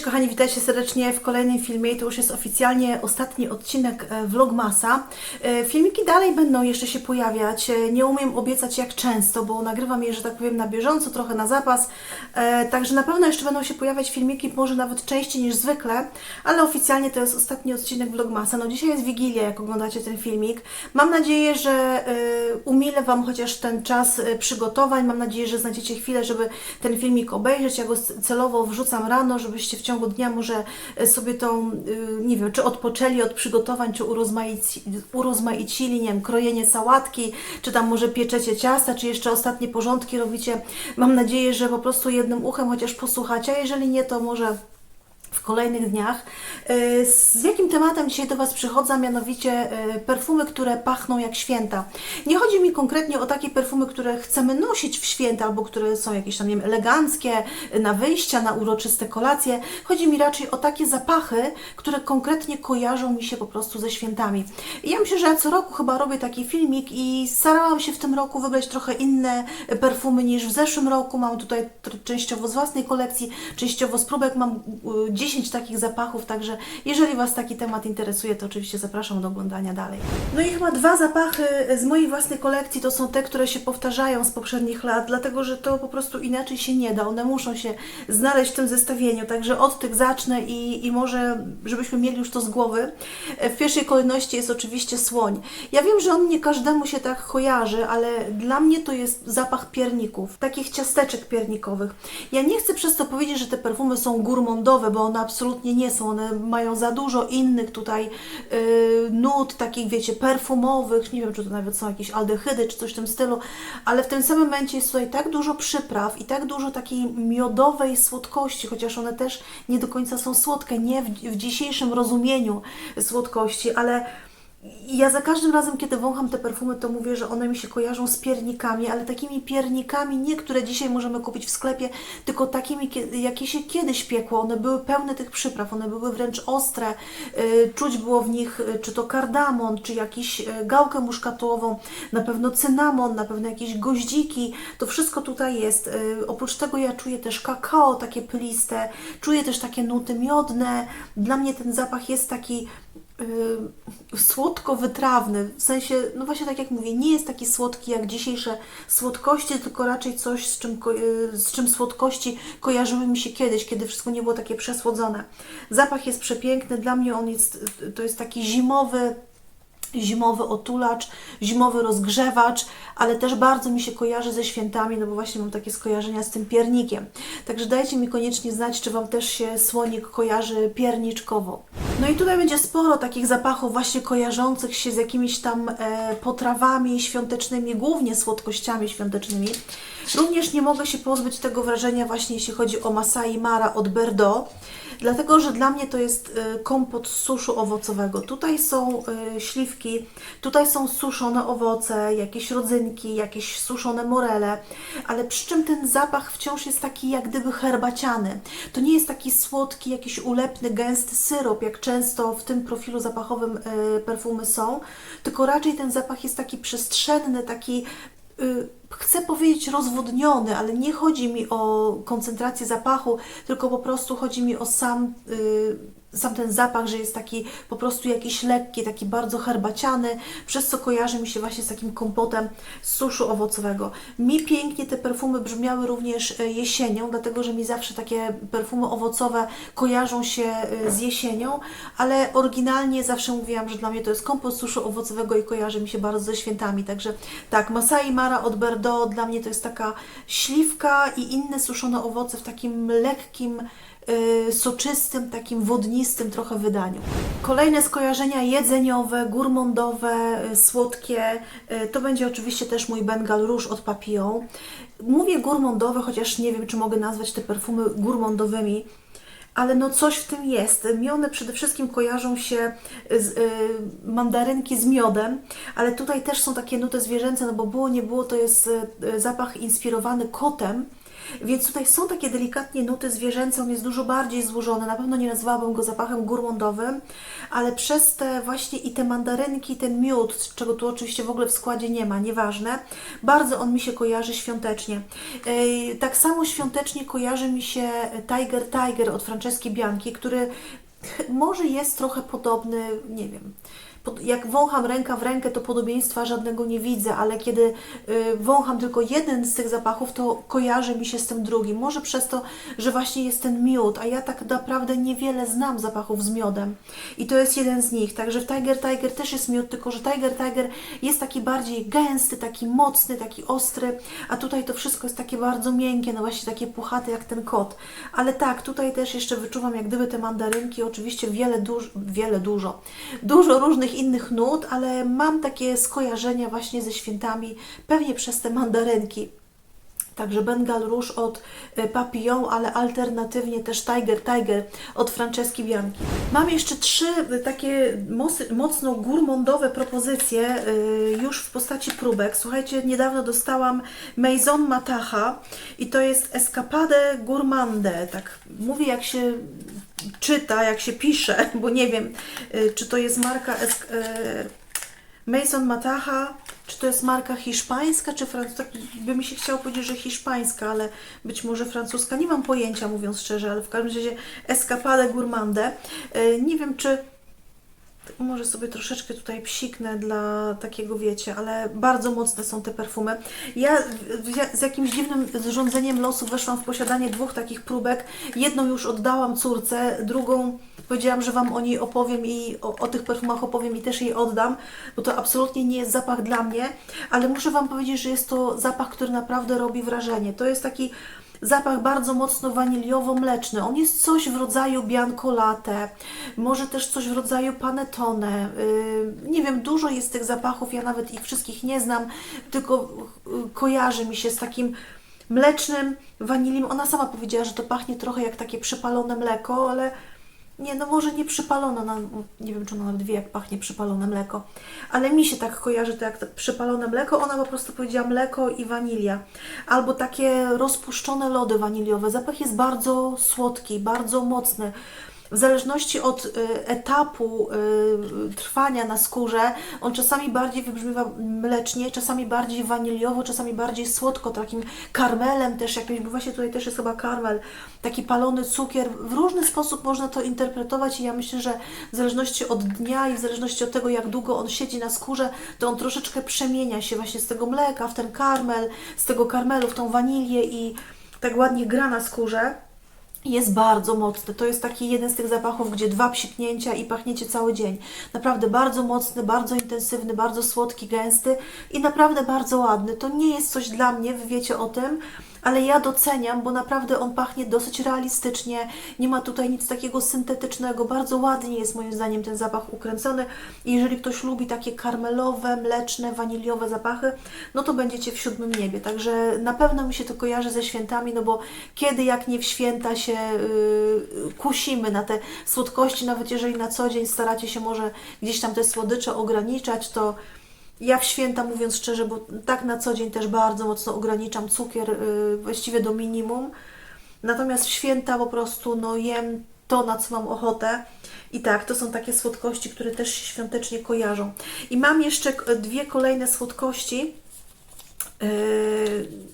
Cześć kochani, witajcie serdecznie w kolejnym filmie. To już jest oficjalnie ostatni odcinek e, Vlogmasa. E, Filmiki dalej będą jeszcze się pojawiać. E, Nie umiem obiecać jak często, bo nagrywam je, że tak powiem, na bieżąco, trochę na zapas. Także na pewno jeszcze będą się pojawiać filmiki, może nawet częściej niż zwykle, ale oficjalnie to jest ostatni odcinek Vlogmasa. No dzisiaj jest Wigilia, jak oglądacie ten filmik. Mam nadzieję, że umilę Wam chociaż ten czas przygotowań. Mam nadzieję, że znajdziecie chwilę, żeby ten filmik obejrzeć. Ja go celowo wrzucam rano, żebyście w ciągu dnia może e, sobie tą, y, nie wiem, czy odpoczęli od przygotowań, czy urozmaici, urozmaicili, nie wiem, krojenie sałatki, czy tam może pieczecie ciasta, czy jeszcze ostatnie porządki robicie. Mam nadzieję, że po prostu jednym uchem chociaż posłuchacie, a jeżeli nie, to może w kolejnych dniach. E, Z jakim tematem dzisiaj do Was przychodzę, mianowicie e, perfumy, które pachną jak święta. Nie chodzi mi konkretnie o takie perfumy, które chcemy nosić w święta, albo które są jakieś tam, nie wiem, eleganckie, na wyjścia, na uroczyste kolacje. Chodzi mi raczej o takie zapachy, które konkretnie kojarzą mi się po prostu ze świętami. I ja myślę, że ja co roku chyba robię taki filmik i starałam się w tym roku wybrać trochę inne perfumy niż w zeszłym roku. Mam tutaj częściowo z własnej kolekcji, częściowo z próbek. Mam 10 takich zapachów, także jeżeli Was taki temat interesuje, to oczywiście zapraszam do oglądania dalej. No i chyba dwa zapachy z mojej własnej kolekcji to są te, które się powtarzają z poprzednich lat, dlatego że to po prostu inaczej się nie da. One muszą się znaleźć w tym zestawieniu, także od tych zacznę i, i może, żebyśmy mieli już to z głowy. W pierwszej kolejności jest oczywiście słoń. Ja wiem, że on nie każdemu się tak kojarzy, ale dla mnie to jest zapach pierników, takich ciasteczek piernikowych. Ja nie chcę przez to powiedzieć, że te perfumy są gurmondowe, bo one absolutnie nie są. One mają za dużo innych tutaj yy, nut, takich wiecie, perfumowych. Nie wiem, czy to nawet są jakieś aldehydy, czy coś w tym stylu, ale w tym samym momencie jest tutaj tak dużo przypraw i tak dużo takiej miodowej słodkości, chociaż one też nie do końca są słodkie, nie w, w dzisiejszym rozumieniu słodkości, ale ja za każdym razem, kiedy wącham te perfumy, to mówię, że one mi się kojarzą z piernikami, ale takimi piernikami, nie które dzisiaj możemy kupić w sklepie, tylko takimi, kie- jakie się kiedyś piekło. One były pełne tych przypraw, one były wręcz ostre. y, Czuć było w nich y, czy to kardamon, czy jakiś y, gałkę muszkatułową, na pewno cynamon, na pewno jakieś goździki. To wszystko tutaj jest. Oprócz tego ja czuję też kakao takie pyliste, czuję też takie nuty miodne. Dla mnie ten zapach jest taki słodko-wytrawny, w sensie, no właśnie tak jak mówię, nie jest taki słodki jak dzisiejsze słodkości, tylko raczej coś, z czym, y, z czym słodkości kojarzyły mi się kiedyś, kiedy wszystko nie było takie przesłodzone. Zapach jest przepiękny, dla mnie on jest, to jest taki zimowy, zimowy otulacz, zimowy rozgrzewacz, ale też bardzo mi się kojarzy ze świętami, no bo właśnie mam takie skojarzenia z tym piernikiem. Także dajcie mi koniecznie znać, czy Wam też się słonik kojarzy pierniczkowo. No i tutaj będzie sporo takich zapachów właśnie kojarzących się z jakimiś tam e, potrawami świątecznymi, głównie słodkościami świątecznymi. Również nie mogę się pozbyć tego wrażenia właśnie jeśli chodzi o Masai Mara od Bordeaux, dlatego że dla mnie to jest e, kompot z suszu owocowego. Tutaj są e, śliwki, tutaj są suszone owoce, jakieś rodzynki, jakieś suszone morele, ale przy czym ten zapach wciąż jest taki jak gdyby herbaciany. To nie jest taki słodki, jakiś ulepny, gęsty syrop, jak często w tym profilu zapachowym e, perfumy są, tylko raczej ten zapach jest taki przestrzenny, taki y, chcę powiedzieć rozwodniony, ale nie chodzi mi o koncentrację zapachu, tylko po prostu chodzi mi o sam, y, sam ten zapach, że jest taki po prostu jakiś lekki, taki bardzo herbaciany, przez co kojarzy mi się właśnie z takim kompotem z suszu owocowego. Mi pięknie te perfumy brzmiały również y, jesienią, dlatego że mi zawsze takie perfumy owocowe kojarzą się y, z jesienią, ale oryginalnie zawsze mówiłam, że dla mnie to jest kompot suszu owocowego i kojarzy mi się bardzo ze świętami. Także tak, Masai Mara od Bordeaux dla mnie to jest taka śliwka i inne suszone owoce w takim lekkim, soczystym, takim wodnistym trochę wydaniu. Kolejne skojarzenia jedzeniowe, gurmondowe, y, słodkie, y, to będzie oczywiście też mój Bengal Rouge od Papillon. Mówię gurmondowe, chociaż nie wiem, czy mogę nazwać te perfumy gurmondowymi, ale no coś w tym jest. Mi one przede wszystkim kojarzą się z y, mandarynki z miodem, ale tutaj też są takie nuty zwierzęce, no bo było nie było, to jest y, zapach inspirowany kotem. Więc tutaj są takie delikatnie nuty zwierzęce, on jest dużo bardziej złożony. Na pewno nie nazwałabym go zapachem gourmandowym, ale przez te właśnie i te mandarynki, ten miód, czego tu oczywiście w ogóle w składzie nie ma, nieważne, bardzo on mi się kojarzy świątecznie. Tak samo świątecznie kojarzy mi się Tiger Tiger od Franceski Bianchi, który może jest trochę podobny, nie wiem. Jak wącham ręka w rękę, to podobieństwa żadnego nie widzę, ale kiedy y, wącham tylko jeden z tych zapachów, to kojarzy mi się z tym drugim. Może przez to, że właśnie jest ten miód, a ja tak naprawdę niewiele znam zapachów z miodem. I to jest jeden z nich. Także w Tiger Tiger też jest miód, tylko że Tiger Tiger jest taki bardziej gęsty, taki mocny, taki ostry, a tutaj to wszystko jest takie bardzo miękkie, no właśnie takie puchate jak ten kot. Ale tak, tutaj też jeszcze wyczuwam jak gdyby te mandarynki, oczywiście wiele, duż, wiele dużo, dużo różnych innych nut, ale mam takie skojarzenia właśnie ze świętami, pewnie przez te mandarynki. Także Bengal Rouge od e, Papillon, ale alternatywnie też Tiger Tiger od Franceski Bianchi. Mam jeszcze trzy e, takie mocno gourmandowe propozycje e, już w postaci próbek. Słuchajcie, niedawno dostałam Maison Matacha i to jest Escapade Gourmande. Tak mówię jak się czyta, jak się pisze, bo nie wiem, e, czy to jest marka Esc- e, Mason Matacha, czy to jest marka hiszpańska, czy francuska? Tak by mi się chciało powiedzieć, że hiszpańska, ale być może francuska. Nie mam pojęcia, mówiąc szczerze, ale w każdym razie Escapade Gourmande. Nie wiem, czy może sobie troszeczkę tutaj psiknę dla takiego, wiecie, ale bardzo mocne są te perfumy. Ja z jakimś dziwnym zrządzeniem losu weszłam w posiadanie dwóch takich próbek. Jedną już oddałam córce, drugą powiedziałam, że Wam o niej opowiem i o, o tych perfumach opowiem i też jej oddam, bo to absolutnie nie jest zapach dla mnie, ale muszę Wam powiedzieć, że jest to zapach, który naprawdę robi wrażenie. To jest taki zapach bardzo mocno waniliowo-mleczny. On jest coś w rodzaju bianco latte, może też coś w rodzaju panettone. Yy, Nie wiem, dużo jest tych zapachów, ja nawet ich wszystkich nie znam, tylko yy, kojarzy mi się z takim mlecznym wanilim. Ona sama powiedziała, że to pachnie trochę jak takie przypalone mleko, ale nie, no może nie przypalone, ona, nie wiem czy ona nawet wie jak pachnie przypalone mleko, ale mi się tak kojarzy to jak to przypalone mleko, ona po prostu powiedziała mleko i wanilia, albo takie rozpuszczone lody waniliowe. Zapach jest bardzo słodki, bardzo mocny. W zależności od y, etapu y, trwania na skórze, on czasami bardziej wybrzmiewa mlecznie, czasami bardziej waniliowo, czasami bardziej słodko, takim karmelem też jakimś, bo właśnie tutaj też jest chyba karmel, taki palony cukier. W różny sposób można to interpretować i ja myślę, że w zależności od dnia i w zależności od tego, jak długo on siedzi na skórze, to on troszeczkę przemienia się właśnie z tego mleka w ten karmel, z tego karmelu w tą wanilię i tak ładnie gra na skórze jest bardzo mocny. To jest taki jeden z tych zapachów, gdzie dwa psiknięcia i pachniecie cały dzień. Naprawdę bardzo mocny, bardzo intensywny, bardzo słodki, gęsty i naprawdę bardzo ładny. To nie jest coś dla mnie, wy wiecie o tym, ale ja doceniam, bo naprawdę on pachnie dosyć realistycznie. Nie ma tutaj nic takiego syntetycznego. Bardzo ładnie jest moim zdaniem ten zapach ukręcony. I jeżeli ktoś lubi takie karmelowe, mleczne, waniliowe zapachy, no to będziecie w siódmym niebie. Także na pewno mi się to kojarzy ze świętami, no bo kiedy jak nie w święta się yy, kusimy na te słodkości, nawet jeżeli na co dzień staracie się może gdzieś tam te słodycze ograniczać, to ja w święta, mówiąc szczerze, bo tak na co dzień też bardzo mocno ograniczam cukier yy, właściwie do minimum. Natomiast w święta po prostu no, jem to, na co mam ochotę. I tak, to są takie słodkości, które też się świątecznie kojarzą. I mam jeszcze dwie kolejne słodkości,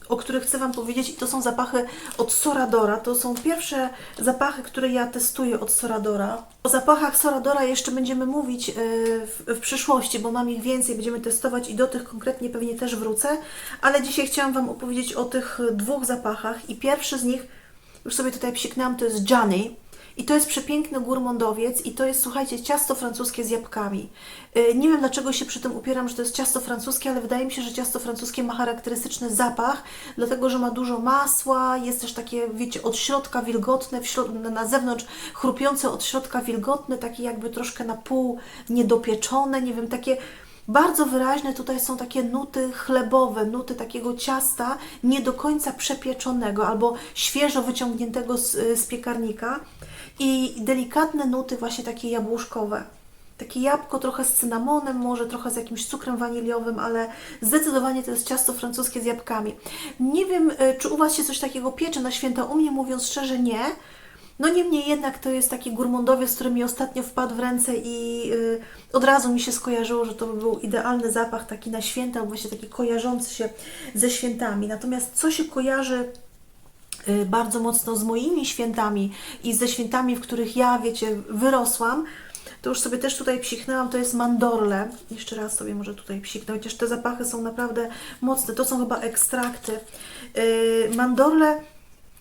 o których chcę Wam powiedzieć, i to są zapachy od Soradora. To są pierwsze zapachy, które ja testuję od Soradora. O zapachach Soradora jeszcze będziemy mówić yy, w, w przyszłości, bo mam ich więcej, będziemy testować i do tych konkretnie pewnie też wrócę, ale dzisiaj chciałam Wam opowiedzieć o tych dwóch zapachach i pierwszy z nich, już sobie tutaj psiknęłam, to jest Johnny. I to jest przepiękny gurmandowiec i to jest, słuchajcie, ciasto francuskie z jabłkami. Yy, Nie wiem dlaczego się przy tym upieram, że to jest ciasto francuskie, ale wydaje mi się, że ciasto francuskie ma charakterystyczny zapach, dlatego że ma dużo masła, jest też takie, wiecie, od środka wilgotne, na zewnątrz chrupiące od środka wilgotne, takie jakby troszkę na pół niedopieczone, nie wiem, takie bardzo wyraźne tutaj są takie nuty chlebowe, nuty takiego ciasta nie do końca przepieczonego albo świeżo wyciągniętego z, z piekarnika i delikatne nuty właśnie takie jabłuszkowe. takie jabłko trochę z cynamonem, może trochę z jakimś cukrem waniliowym, ale zdecydowanie to jest ciasto francuskie z jabłkami. Nie wiem, y, czy u Was się coś takiego piecze na święta, u mnie mówiąc szczerze nie. No niemniej jednak to jest taki gurmondowiec, który mi ostatnio wpadł w ręce i y, od razu mi się skojarzyło, że to by był idealny zapach taki na święta, właśnie taki kojarzący się ze świętami. Natomiast co się kojarzy bardzo mocno z moimi świętami i ze świętami, w których ja, wiecie, wyrosłam, to już sobie też tutaj psiknęłam, to jest mandorle. Jeszcze raz sobie może tutaj psiknę, chociaż te zapachy są naprawdę mocne. To są chyba ekstrakty. Yy, mandorle,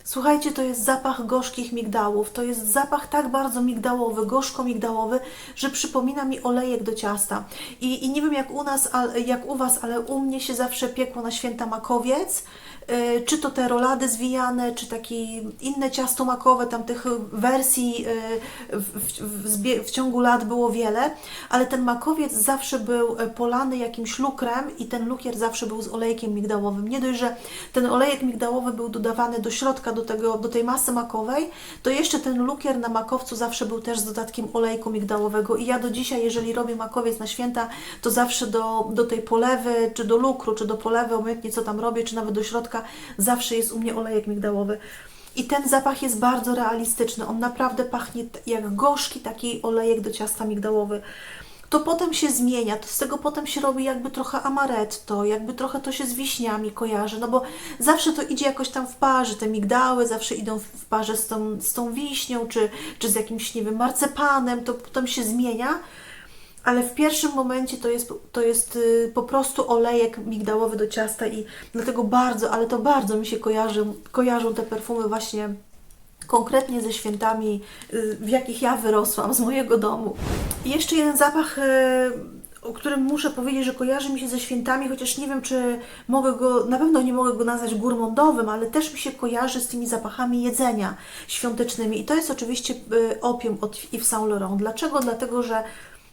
słuchajcie, to jest zapach gorzkich migdałów. To jest zapach tak bardzo migdałowy, gorzko-migdałowy, że przypomina mi olejek do ciasta. I, i nie wiem jak u nas, jak u Was, ale u mnie się zawsze piekło na święta makowiec. Yy, czy to te rolady zwijane, czy takie inne ciasto makowe, tam tych wersji yy, w, w, w, w ciągu lat było wiele, ale ten makowiec zawsze był e, polany jakimś lukrem i ten lukier zawsze był z olejkiem migdałowym. Nie dość, że ten olejek migdałowy był dodawany do środka, do, tego, do tej masy makowej, to jeszcze ten lukier na makowcu zawsze był też z dodatkiem olejku migdałowego i ja do dzisiaj, jeżeli robię makowiec na święta, to zawsze do, do tej polewy, czy do lukru, czy do polewy, obojętnie co tam robię, czy nawet do środka, zawsze jest u mnie olejek migdałowy. I ten zapach jest bardzo realistyczny. On naprawdę pachnie jak gorzki taki olejek do ciasta migdałowy. To potem się zmienia, to z tego potem się robi jakby trochę amaretto, jakby trochę to się z wiśniami kojarzy, no bo zawsze to idzie jakoś tam w parze, te migdały zawsze idą w parze z tą, z tą wiśnią, czy, czy z jakimś, nie wiem, marcepanem, to potem się zmienia, ale w pierwszym momencie to jest, to jest y, po prostu olejek migdałowy do ciasta i dlatego bardzo, ale to bardzo mi się kojarzy, kojarzą te perfumy właśnie konkretnie ze świętami, y, w jakich ja wyrosłam, z mojego domu. I jeszcze jeden zapach, y, o którym muszę powiedzieć, że kojarzy mi się ze świętami, chociaż nie wiem, czy mogę go, na pewno nie mogę go nazwać gurmondowym, ale też mi się kojarzy z tymi zapachami jedzenia świątecznymi. I to jest oczywiście opium od Yves Saint Laurent. Dlaczego? Dlatego, że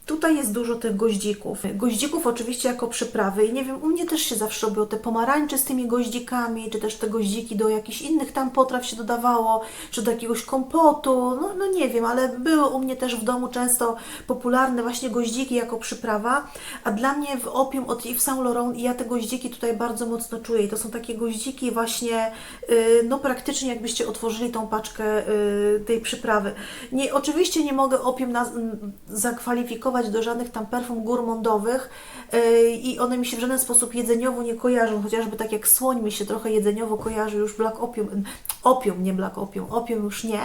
Tutaj jest dużo tych goździków. Goździków oczywiście jako przyprawy i nie wiem, u mnie też się zawsze robiło te pomarańcze z tymi goździkami, czy też te goździki do jakichś innych tam potraw się dodawało, czy do jakiegoś kompotu, no, no nie wiem, ale były u mnie też w domu często popularne właśnie goździki jako przyprawa, a dla mnie w opium od Yves Saint Laurent ja te goździki tutaj bardzo mocno czuję i to są takie goździki właśnie, y, no praktycznie jakbyście otworzyli tą paczkę y, tej przyprawy. Nie, oczywiście nie mogę opium naz- m, zakwalifikować do żadnych tam perfum gurmondowych yy, i one mi się w żaden sposób jedzeniowo nie kojarzą, chociażby tak jak słoń mi się trochę jedzeniowo kojarzy już black opium, opium, nie black opium, opium już nie,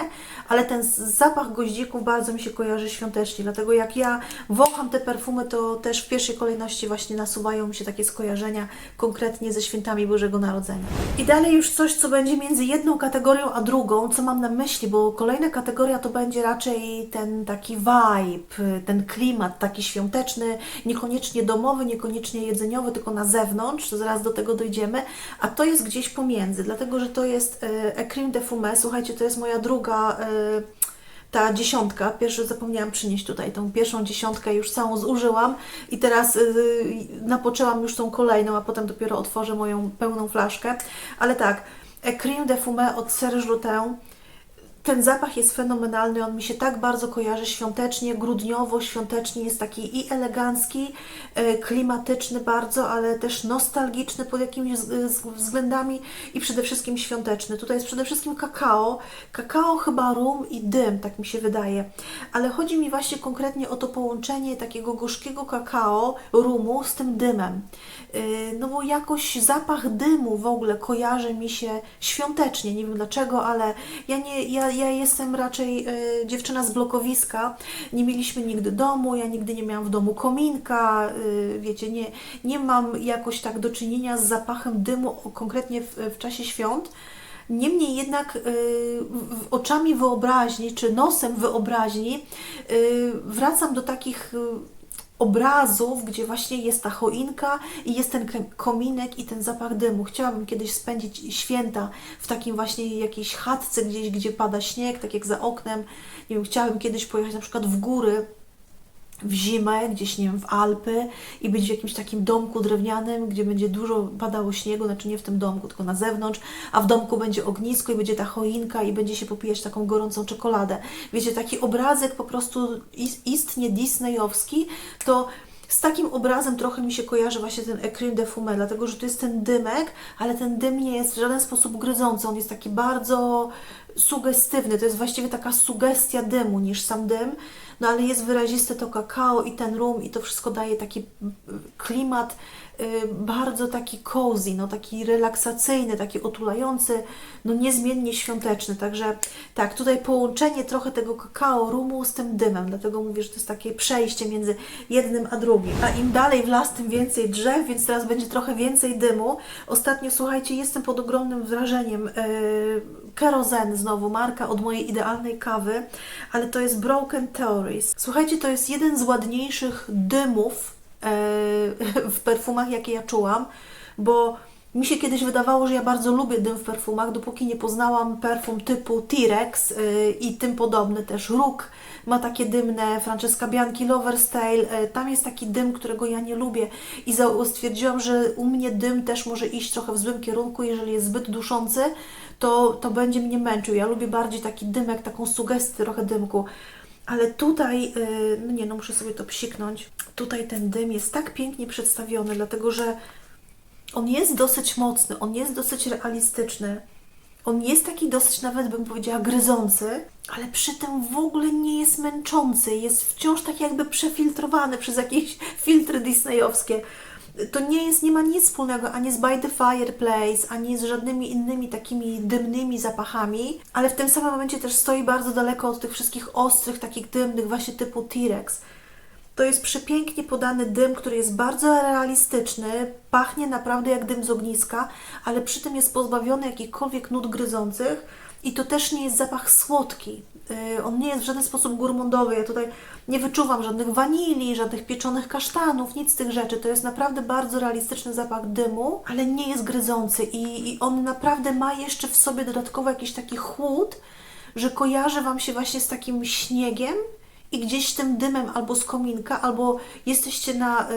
ale ten zapach goździków bardzo mi się kojarzy świątecznie, dlatego jak ja wącham te perfumy, to też w pierwszej kolejności właśnie nasuwają mi się takie skojarzenia konkretnie ze świętami Bożego Narodzenia. I dalej już coś, co będzie między jedną kategorią a drugą, co mam na myśli, bo kolejna kategoria to będzie raczej ten taki vibe, ten klimat taki świąteczny, niekoniecznie domowy, niekoniecznie jedzeniowy, tylko na zewnątrz, zaraz do tego dojdziemy, a to jest gdzieś pomiędzy, dlatego, że to jest e, Ecrim de Fumé, słuchajcie, to jest moja druga e, ta dziesiątka, pierwszy zapomniałam przynieść tutaj tą pierwszą dziesiątkę, już całą zużyłam i teraz yy, napoczęłam już tą kolejną, a potem dopiero otworzę moją pełną flaszkę. Ale tak, Ecrim de Fumé od Serge Lutin. Ten zapach jest fenomenalny, on mi się tak bardzo kojarzy świątecznie, grudniowo, świątecznie, jest taki i elegancki, e, klimatyczny bardzo, ale też nostalgiczny pod jakimiś względami i przede wszystkim świąteczny. Tutaj jest przede wszystkim kakao, kakao chyba rum i dym, tak mi się wydaje, ale chodzi mi właśnie konkretnie o to połączenie takiego gorzkiego kakao, rumu z tym dymem. Yy, No bo jakoś zapach dymu w ogóle kojarzy mi się świątecznie, nie wiem dlaczego, ale ja, nie, ja, ja jestem raczej yy, dziewczyna z blokowiska, nie mieliśmy nigdy domu, ja nigdy nie miałam w domu kominka, yy, wiecie, nie, nie mam jakoś tak do czynienia z zapachem dymu konkretnie w, w czasie świąt. Niemniej jednak y, oczami wyobraźni, czy nosem wyobraźni y, wracam do takich y, obrazów, gdzie właśnie jest ta choinka i jest ten kominek i ten zapach dymu. Chciałabym kiedyś spędzić święta w takim właśnie jakiejś chatce gdzieś, gdzie pada śnieg, tak jak za oknem. Nie wiem, chciałabym kiedyś pojechać na przykład w góry w zimę, gdzieś nie wiem, w Alpy i być w jakimś takim domku drewnianym, gdzie będzie dużo padało śniegu, znaczy nie w tym domku, tylko na zewnątrz, a w domku będzie ognisko i będzie ta choinka i będzie się popijać taką gorącą czekoladę. Wiecie, taki obrazek po prostu is- istnie disneyowski, to z takim obrazem trochę mi się kojarzy właśnie ten Ecrin de Fumé, dlatego że to jest ten dymek, ale ten dym nie jest w żaden sposób gryzący, on jest taki bardzo sugestywny, to jest właściwie taka sugestia dymu niż sam dym, no ale jest wyraziste to kakao i ten rum i to wszystko daje taki mm, klimat bardzo taki cozy, no taki relaksacyjny, taki otulający, no niezmiennie świąteczny, także tak, tutaj połączenie trochę tego kakao, rumu z tym dymem, dlatego mówię, że to jest takie przejście między jednym a drugim, a im dalej w las, tym więcej drzew, więc teraz będzie trochę więcej dymu. Ostatnio, słuchajcie, jestem pod ogromnym wrażeniem yy, Kerozen znowu, marka od mojej idealnej kawy, ale to jest Broken Theories. Słuchajcie, to jest jeden z ładniejszych dymów w perfumach, jakie ja czułam, bo mi się kiedyś wydawało, że ja bardzo lubię dym w perfumach, dopóki nie poznałam perfum typu T-Rex y, i tym podobny też. Róg ma takie dymne, Francesca Bianchi Lover's Tale, y, tam jest taki dym, którego ja nie lubię i stwierdziłam, że u mnie dym też może iść trochę w złym kierunku, jeżeli jest zbyt duszący, to, to będzie mnie męczył. Ja lubię bardziej taki dymek, taką sugestię trochę dymku. Ale tutaj, y, no nie, no muszę sobie to psiknąć. Tutaj ten dym jest tak pięknie przedstawiony, dlatego że on jest dosyć mocny, on jest dosyć realistyczny. On jest taki dosyć nawet bym powiedziała gryzący, ale przy tym w ogóle nie jest męczący. Jest wciąż tak jakby przefiltrowany przez jakieś filtry disneyowskie. To nie jest, nie ma nic wspólnego ani z By the Fireplace, ani z żadnymi innymi takimi dymnymi zapachami, ale w tym samym momencie też stoi bardzo daleko od tych wszystkich ostrych, takich dymnych, właśnie typu T-Rex. To jest przepięknie podany dym, który jest bardzo realistyczny, pachnie naprawdę jak dym z ogniska, ale przy tym jest pozbawiony jakichkolwiek nut gryzących i to też nie jest zapach słodki. Yy, On nie jest w żaden sposób gurmondowy. Ja tutaj nie wyczuwam żadnych wanilii, żadnych pieczonych kasztanów, nic z tych rzeczy. To jest naprawdę bardzo realistyczny zapach dymu, ale nie jest gryzący i, i on naprawdę ma jeszcze w sobie dodatkowo jakiś taki chłód, że kojarzy Wam się właśnie z takim śniegiem i gdzieś tym dymem albo z kominka, albo jesteście na. y,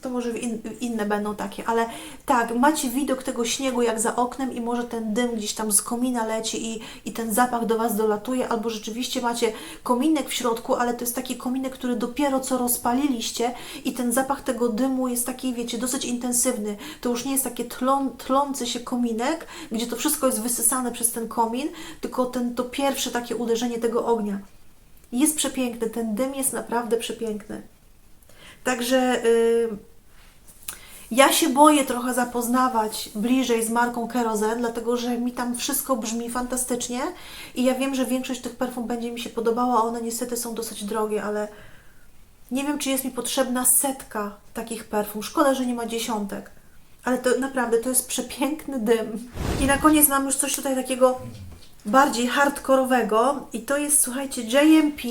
to może in, inne będą takie, ale tak, macie widok tego śniegu jak za oknem i może ten dym gdzieś tam z komina leci i, i ten zapach do Was dolatuje, albo rzeczywiście macie kominek w środku, ale to jest taki kominek, który dopiero co rozpaliliście i ten zapach tego dymu jest taki, wiecie, dosyć intensywny. To już nie jest takie tlą, tlący się kominek, gdzie to wszystko jest wysysane przez ten komin, tylko ten, to pierwsze takie uderzenie tego ognia. Jest przepiękny, ten dym jest naprawdę przepiękny. Także y, ja się boję trochę zapoznawać bliżej z marką Kerozen, dlatego że mi tam wszystko brzmi fantastycznie i ja wiem, że większość tych perfum będzie mi się podobała, a one niestety są dosyć drogie, ale nie wiem, czy jest mi potrzebna setka takich perfum. Szkoda, że nie ma dziesiątek. Ale to naprawdę to jest przepiękny dym. I na koniec mam już coś tutaj takiego bardziej hardkorowego i to jest, słuchajcie, JMP,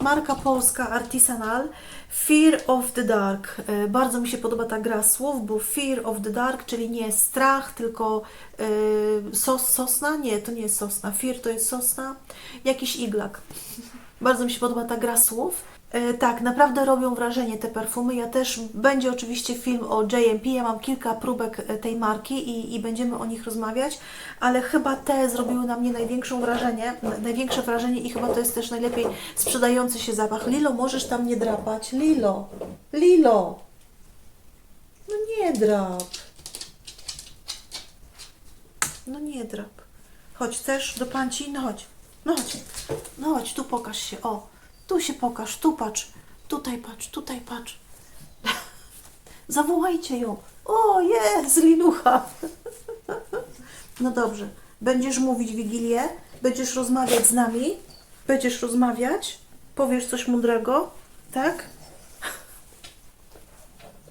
marka polska Artisanal, Fear of the Dark. E, Bardzo mi się podoba ta gra słów, bo Fear of the Dark, czyli nie strach, tylko e, sos, sosna, nie, to nie jest sosna, Fear to jest sosna, jakiś iglak. Bardzo mi się podoba ta gra słów. E, Tak, naprawdę robią wrażenie te perfumy. Ja też będzie oczywiście film o JMP. Ja mam kilka próbek e, tej marki i, i będziemy o nich rozmawiać, ale chyba te zrobiły na mnie największą wrażenie, na- największe wrażenie i chyba to jest też najlepiej sprzedający się zapach. Lilo, możesz tam nie drapać. Lilo, Lilo. No nie drap. No nie drap. Chodź, chcesz do panci? No chodź. No chodź. No chodź, tu pokaż się. O, tu się pokaż, tu patrz. Tutaj patrz, tutaj patrz. Zawołajcie ją. O, jest, Lilucha. No dobrze. Będziesz mówić Wigilię? Będziesz rozmawiać z nami? Będziesz rozmawiać? Powiesz coś mądrego? Tak?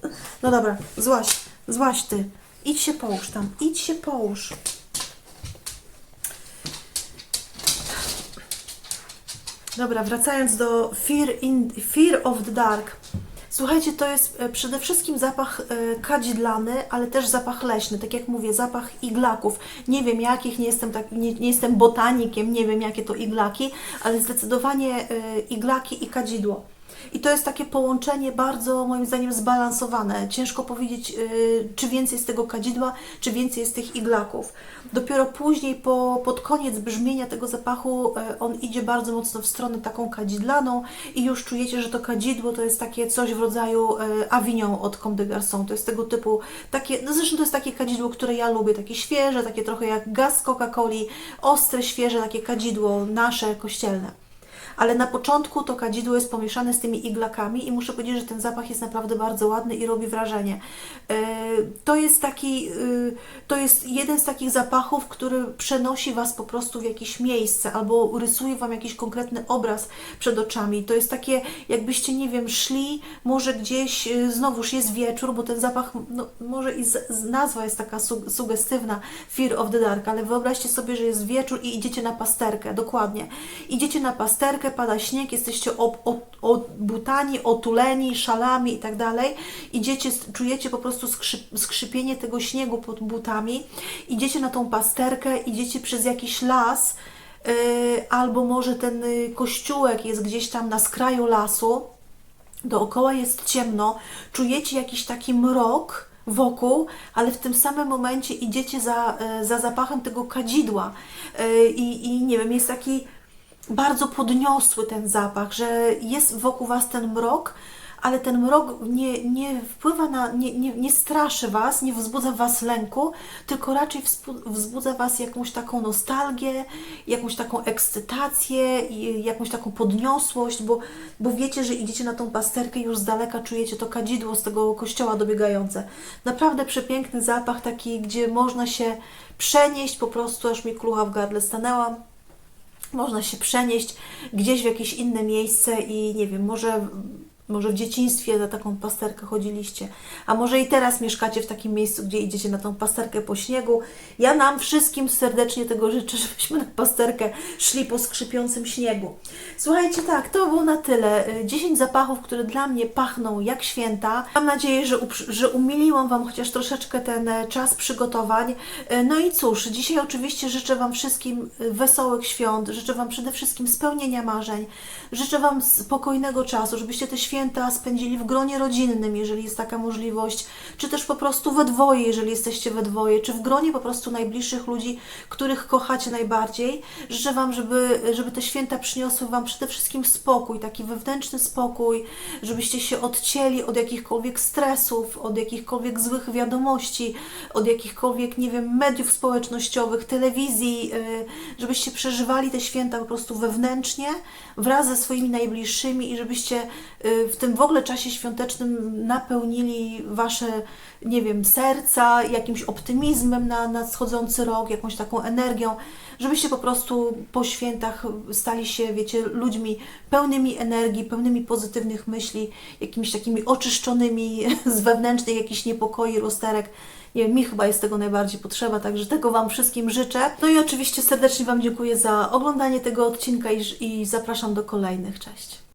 No dobra, złaś, złaś ty. Idź się połóż tam, idź się połóż. Dobra, wracając do Fear, in, Fear of the Dark. Słuchajcie, to jest e, przede wszystkim zapach e, kadzidlany, ale też zapach leśny. Tak jak mówię, zapach iglaków. Nie wiem jakich, nie jestem, tak, nie, nie jestem botanikiem, nie wiem jakie to iglaki, ale zdecydowanie e, iglaki i kadzidło. I to jest takie połączenie bardzo, moim zdaniem, zbalansowane. Ciężko powiedzieć, y, czy więcej jest tego kadzidła, czy więcej jest tych iglaków. Dopiero później, po, pod koniec brzmienia tego zapachu, y, on idzie bardzo mocno w stronę taką kadzidlaną i już czujecie, że to kadzidło to jest takie coś w rodzaju y, Avignon od Comme des. To jest tego typu, takie, no zresztą to jest takie kadzidło, które ja lubię, takie świeże, takie trochę jak gaz Coca-Coli, ostre, świeże, takie kadzidło nasze, kościelne ale na początku to kadzidło jest pomieszane z tymi iglakami i muszę powiedzieć, że ten zapach jest naprawdę bardzo ładny i robi wrażenie. E, To jest taki, y, to jest jeden z takich zapachów, który przenosi Was po prostu w jakieś miejsce albo rysuje Wam jakiś konkretny obraz przed oczami. To jest takie, jakbyście, nie wiem, szli może gdzieś, y, znowuż jest wieczór, bo ten zapach, no, może i nazwa jest taka su, sugestywna, Fear of the Dark, ale wyobraźcie sobie, że jest wieczór i idziecie na pasterkę, dokładnie. Idziecie na pasterkę, pada śnieg, jesteście ob, ob, otuleni szalami i tak dalej. Idziecie, czujecie po prostu skrzyp, skrzypienie tego śniegu pod butami. Idziecie na tą pasterkę, idziecie przez jakiś las, yy, albo może ten y, kościółek jest gdzieś tam na skraju lasu. Dookoła jest ciemno, czujecie jakiś taki mrok wokół, ale w tym samym momencie idziecie za, e, za zapachem tego kadzidła E, i, i nie wiem, jest taki bardzo podniosły ten zapach, że jest wokół Was ten mrok, ale ten mrok nie, nie wpływa na, nie, nie, nie straszy Was, nie wzbudza Was lęku, tylko raczej wzbudza Was jakąś taką nostalgię, jakąś taką ekscytację, i jakąś taką podniosłość, bo, bo wiecie, że idziecie na tą pasterkę już z daleka czujecie to kadzidło z tego kościoła dobiegające. Naprawdę przepiękny zapach, taki, gdzie można się przenieść, po prostu aż mi klucha w gardle stanęła można się przenieść gdzieś w jakieś inne miejsce i nie wiem, może, może w dzieciństwie na taką pasterkę chodziliście, a może i teraz mieszkacie w takim miejscu, gdzie idziecie na tą pasterkę po śniegu. Ja nam wszystkim serdecznie tego życzę, żebyśmy na pasterkę szli po skrzypiącym śniegu. Słuchajcie, tak, to było na tyle. Y, 10 zapachów, które dla mnie pachną jak święta. Mam nadzieję, że, że umiliłam Wam chociaż troszeczkę ten e, czas przygotowań. E, No i cóż, dzisiaj oczywiście życzę Wam wszystkim e, wesołych świąt, życzę Wam przede wszystkim spełnienia marzeń, życzę Wam spokojnego czasu, żebyście te święta spędzili w gronie rodzinnym, jeżeli jest taka możliwość, czy też po prostu we dwoje, jeżeli jesteście we dwoje, czy w gronie po prostu najbliższych ludzi, których kochacie najbardziej. Życzę Wam, żeby, żeby te święta przyniosły Wam przede wszystkim spokój, taki wewnętrzny spokój, żebyście się odcięli od jakichkolwiek stresów, od jakichkolwiek złych wiadomości, od jakichkolwiek, nie wiem, mediów społecznościowych, telewizji, yy, żebyście przeżywali te święta po prostu wewnętrznie, wraz ze swoimi najbliższymi i żebyście yy, w tym w ogóle czasie świątecznym napełnili Wasze, nie wiem, serca jakimś optymizmem na nadchodzący rok, jakąś taką energią, żebyście po prostu po świętach stali się, wiecie, ludźmi pełnymi energii, pełnymi pozytywnych myśli, jakimiś takimi oczyszczonymi z wewnętrznych jakichś niepokoi, rozterek. Nie wiem, mi chyba jest tego najbardziej potrzeba, także tego Wam wszystkim życzę. No i oczywiście serdecznie Wam dziękuję za oglądanie tego odcinka i, i zapraszam do kolejnych. Cześć.